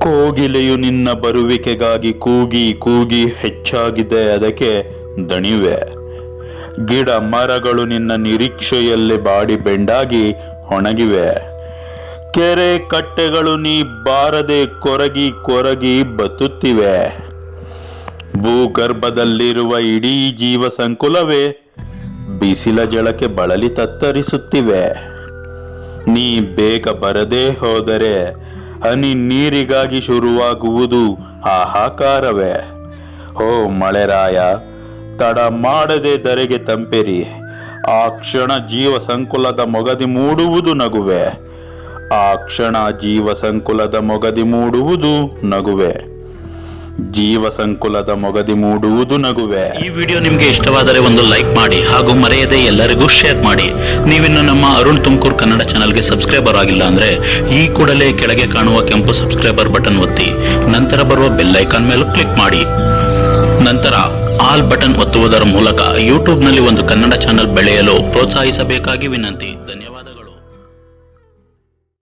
ಕೋಗಿಲೆಯು ನಿನ್ನ ಬರುವಿಕೆಗಾಗಿ ಕೂಗಿ ಕೂಗಿ ಹೆಚ್ಚಾಗಿದೆ. ಅದಕ್ಕೆ ದಣಿವೆ. ಗಿಡ ಮರಗಳು ನಿನ್ನ ನಿರೀಕ್ಷೆಯಲ್ಲಿ ಬಾಡಿ ಬೆಂಡಾಗಿ ಒಣಗಿವೆ. ಕೆರೆ ಕಟ್ಟೆಗಳು ನೀ ಬಾರದೆ ಕೊರಗಿ ಕೊರಗಿ ಬತ್ತುತ್ತಿವೆ. ಭೂಗರ್ಭದಲ್ಲಿರುವ ಇಡೀ ಜೀವ ಸಂಕುಲವೇ ಬಿಸಿಲ ಜಳಕ್ಕೆ ಬಳಲಿ ತತ್ತರಿಸುತ್ತಿವೆ. ನೀ ಬೇಗ ಬರದೇ ಹೋದರೆ ಹನಿ ನೀರಿಗಾಗಿ ಶುರುವಾಗುವುದು ಹಾಹಾಕಾರವೇ. ಓ ಮಳೆರಾಯ, ತಡ ಮಾಡದೆ ಧರೆಗೆ ತಂಪೆರಿ. ಆ ಕ್ಷಣ ಜೀವ ಸಂಕುಲದ ಮೊಗದಿ ಮೂಡುವುದು ನಗುವೆ. ಆ ಕ್ಷಣ ಜೀವ ಸಂಕುಲದ ಮೊಗದಿ ಮೂಡುವುದು ನಗುವೆ. ಜೀವ ಸಂಕುಲದ ಮೊಗದಿ ಮೂಡುವುದು ನಗುವೆ. ಈ ವಿಡಿಯೋ ನಿಮಗೆ ಇಷ್ಟವಾದರೆ ಒಂದು ಲೈಕ್ ಮಾಡಿ ಹಾಗೂ ಮರೆಯದೆ ಎಲ್ಲರಿಗೂ ಶೇರ್ ಮಾಡಿ. ನೀವಿನ್ನು ನಮ್ಮ ಅರುಣ್ ತುಮಕೂರು ಕನ್ನಡ ಚಾನಲ್ಗೆ ಸಬ್ಸ್ಕ್ರೈಬರ್ ಆಗಿಲ್ಲ ಅಂದ್ರೆ ಈ ಕೂಡಲೇ ಕೆಳಗೆ ಕಾಣುವ ಕೆಂಪು ಸಬ್ಸ್ಕ್ರೈಬರ್ ಬಟನ್ ಒತ್ತಿ. ನಂತರ ಬರುವ ಬೆಲ್ ಐಕಾನ್ ಮೇಲೂ ಕ್ಲಿಕ್ ಮಾಡಿ. ನಂತರ ಆಲ್ ಬಟನ್ ಒತ್ತುವುದರ ಮೂಲಕ ಯೂಟ್ಯೂಬ್ನಲ್ಲಿ ಒಂದು ಕನ್ನಡ ಚಾನಲ್ ಬೆಳೆಯಲು ಪ್ರೋತ್ಸಾಹಿಸಬೇಕಾಗಿ ವಿನಂತಿ. ಧನ್ಯವಾದ